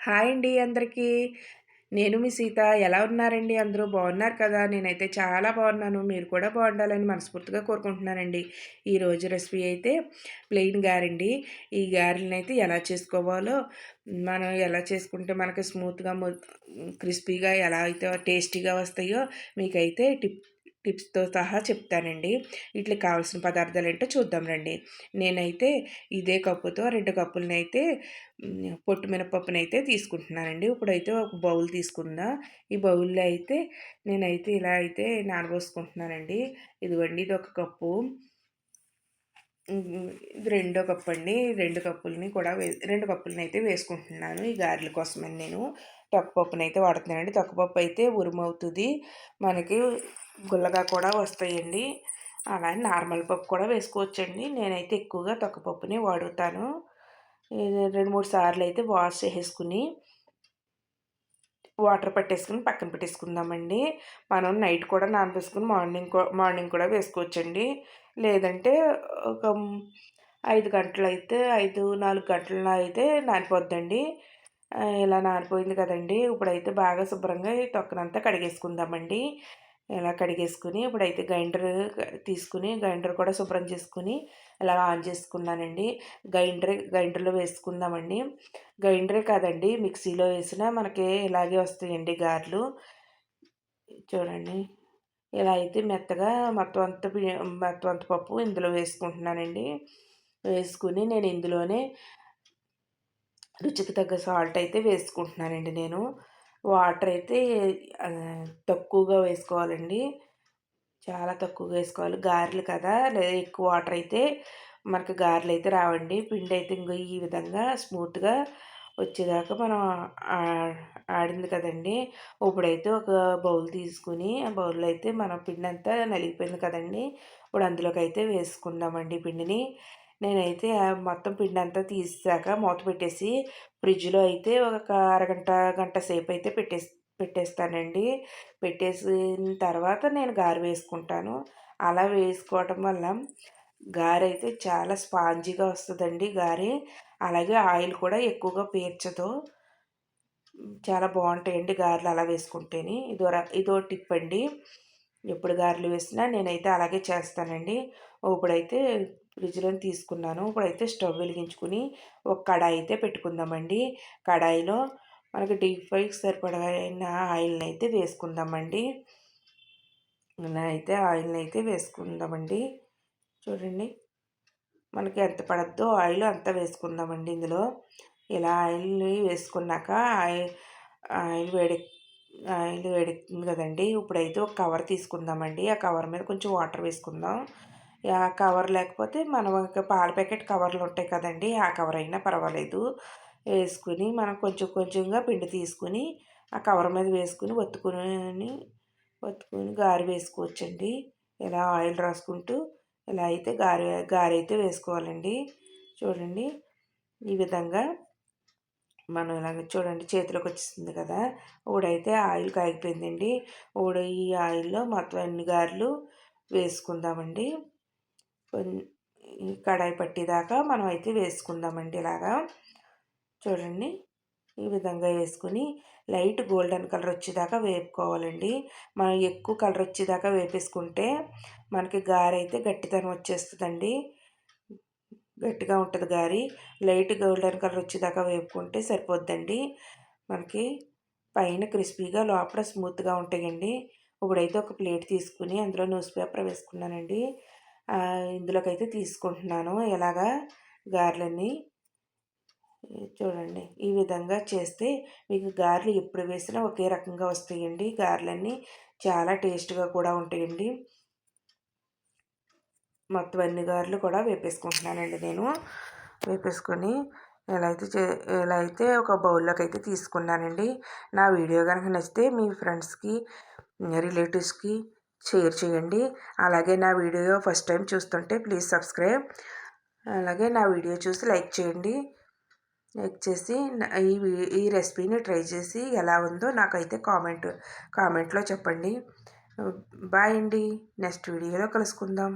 Hi అండి అందరికీ. నేను మీ సీత. ఎలా ఉన్నారండి? అందరూ బాగున్నారు కదా? నేనైతే చాలా బాగున్నాను. మీరు కూడా బాగుండాలని మనస్ఫూర్తిగా కోరుకుంటున్నానండి. ఈరోజు రెసిపీ అయితే ప్లెయిన్ గారండి. ఈ గారెలను అయితే ఎలా చేసుకోవాలో మనం ఎలా చేసుకుంటే మనకి స్మూత్గా క్రిస్పీగా ఎలా అయితే టేస్టీగా వస్తాయో మీకైతే టిప్ టిప్స్తో సహా చెప్తానండి. ఇట్లా కావాల్సిన పదార్థాలు ఏంటో చూద్దాం రండి. నేనైతే ఇదే కప్పుతో రెండు కప్పులనైతే పొట్టు మినపప్పునైతే తీసుకుంటున్నానండి. ఇప్పుడైతే ఒక బౌల్ తీసుకుందా. ఈ బౌల్లో అయితే నేనైతే ఇలా అయితే నానబోసుకుంటున్నానండి. ఇదిగోండి ఇది ఒక కప్పు. ఇది రెండో కప్పు అండి రెండు కప్పులని కూడా వే రెండు కప్పులని అయితే వేసుకుంటున్నాను ఈ గారెల కోసమని నేను. తొక్కపప్పుని పప్పునైతే వాడుతున్నానండి. తొక్కపప్పు అయితే ఉరుమవుతుంది. మనకి గుల్లగా కూడా వస్తాయండి. అలాగే నార్మల్ పప్పు కూడా వేసుకోవచ్చండి. నేనైతే ఎక్కువగా తొక్కపప్పుని వాడుతాను. రెండు మూడు సార్లు అయితే వాష్ చేసుకుని వాటర్ పట్టేసుకుని పక్కన పెట్టేసుకుందామండి. మనం నైట్ కూడా నానబేసుకుని మార్నింగ్ మార్నింగ్ కూడా వేసుకోవచ్చండి. లేదంటే ఒక ఐదు గంటలు అయితే ఐదు నాలుగు గంటల అయితే నానిపోద్దండి. ఇలా నానిపోయింది కదండి. ఇప్పుడైతే బాగా శుభ్రంగా తొక్కనంతా కడిగేసుకుందామండి. ఇలా కడిగేసుకుని ఇప్పుడైతే గ్రైండర్ తీసుకుని గ్రైండర్ కూడా శుభ్రం చేసుకుని ఇలా ఆన్ చేసుకున్నానండి. గ్రైండర్ గ్రైండర్లో వేసుకుందామండి. గ్రైండరే కాదండి మిక్సీలో వేసినా మనకి ఇలాగే వస్తాయండి గారెలు. చూడండి ఇలా అయితే మెత్తగా మొత్తం అంత మొత్తం అంత పప్పు ఇందులో వేసుకుంటున్నానండి. వేసుకుని నేను ఇందులోనే రుచికి తగ్గ సాల్ట్ అయితే వేసుకుంటున్నానండి నేను. వాటర్ అయితే తక్కువగా వేసుకోవాలండి. చాలా తక్కువగా వేసుకోవాలి. గారెలు కదా! లేదా ఎక్కువ వాటర్ అయితే మనకు గారెలు అయితే రావండి. పిండి అయితే ఇంకో ఈ విధంగా స్మూత్గా వచ్చేదాకా మనం ఆడింది కదండి! ఇప్పుడైతే ఒక బౌల్ తీసుకుని ఆ బౌల్లో అయితే మన పిండి అంతా నలిగిపోయింది కదండి! ఇప్పుడు అందులోకి అయితే వేసుకుందామండి పిండిని. నేనైతే మొత్తం పిండి అంతా తీసాక మూత పెట్టేసి ఫ్రిడ్జ్లో అయితే ఒక అరగంట గంట సేపు అయితే పెట్టేసి పెట్టేస్తానండి. పెట్టేసిన తర్వాత నేను గారె వేసుకుంటాను. అలా వేసుకోవటం వల్ల గారె అయితే చాలా స్పాంజీగా వస్తుందండి గారె. అలాగే ఆయిల్ కూడా ఎక్కువగా పీర్చదు. చాలా బాగుంటాయండి గారెలు అలా వేసుకుంటేనే. ఇదో ఇదో టిప్ అండి. ఎప్పుడు గారెలు వేసినా నేనైతే అలాగే చేస్తానండి. ఇప్పుడైతే ఫ్రిడ్జ్లో తీసుకున్నాను. ఇప్పుడైతే స్టవ్ వెలిగించుకుని ఒక కడాయి అయితే పెట్టుకుందామండి. కడాయిలో మనకి డీప్ ఫ్రైకి సరిపడైన ఆయిల్ని అయితే వేసుకుందామండి. ఇలా అయితే ఆయిల్ని అయితే వేసుకుందామండి. చూడండి. మనకి ఎంత పడద్దో ఆయిల్ అంత వేసుకుందామండి ఇందులో. ఇలా ఆయిల్ వేసుకున్నాక ఆయిల్ ఆయిల్ వేడి ఆయిల్ వేడెక్కింది కదండి. ఇప్పుడైతే ఒక కవర్ తీసుకుందామండి. ఆ కవర్ మీద కొంచెం వాటర్ వేసుకుందాం. కవర్ లేకపోతే మనం పాల ప్యాకెట్ కవర్లు ఉంటాయి కదండి ఆ కవర్ అయినా పర్వాలేదు. వేసుకుని మనం కొంచెం కొంచెంగా పిండి తీసుకుని ఆ కవర్ మీద వేసుకుని ఒత్తుకుని ఒత్తుకుని గారి వేసుకోవచ్చండి. ఇలా ఆయిల్ రాసుకుంటూ ఇలా అయితే గారి గారి అయితే వేసుకోవాలండి. చూడండి ఈ విధంగా మనం ఇలాగ చూడండి చేతిలోకి వచ్చేస్తుంది కదా ఊడైతే ఆయిల్ కాగిపోయిందండి. ఊడ ఈ ఆయిల్లో మొత్తం అన్ని గారెలు వేసుకుందామండి. కడాయి పట్టేదాకా మనం అయితే వేసుకుందామండి ఇలాగా. చూడండి ఈ విధంగా వేసుకుని లైట్ గోల్డెన్ కలర్ వచ్చేదాకా వేపుకోవాలండి. మనం ఎక్కువ కలర్ వచ్చేదాకా వేపేసుకుంటే మనకి గారైతే అయితే గట్టితనం వచ్చేస్తుందండి. గట్టిగా ఉంటుంది గారి. లైట్ గోల్డెన్ కలర్ వచ్చేదాకా వేపుకుంటే సరిపోద్దండి. మనకి పైన క్రిస్పీగా లోపల స్మూత్గా ఉంటాయండి. ఇప్పుడైతే ఒక ప్లేట్ తీసుకుని అందులో న్యూస్ పేపర్ వేసుకున్నానండి. ఇందులోకైతే తీసుకుంటున్నాను. ఎలాగా? గారెలన్నీ చూడండి. ఈ విధంగా చేస్తే మీకు గారెలు ఎప్పుడు వేసినా ఒకే రకంగా వస్తాయండి. గారెలన్నీ చాలా టేస్ట్గా కూడా ఉంటాయండి. మొత్తం అన్ని గారెలు కూడా వేపేసుకుంటున్నానండి నేను. వేపేసుకొని ఎలా అయితే చే ఎలా అయితే ఒక బౌల్లోకి అయితే తీసుకున్నానండి. నా వీడియో కనుక నచ్చితే మీ ఫ్రెండ్స్కి రిలేటివ్స్కి షేర్ చేయండి. అలాగే నా వీడియో ఫస్ట్ టైం చూస్తుంటే ప్లీజ్ సబ్స్క్రైబ్. అలాగే నా వీడియో చూసి లైక్ చేయండి. లైక్ చేసి ఈ ఈ రెసిపీని ట్రై చేసి ఎలా ఉందో నాకైతే కామెంట్ కామెంట్లో చెప్పండి. బాయ్ అండి. నెక్స్ట్ వీడియోలో కలుసుకుందాం.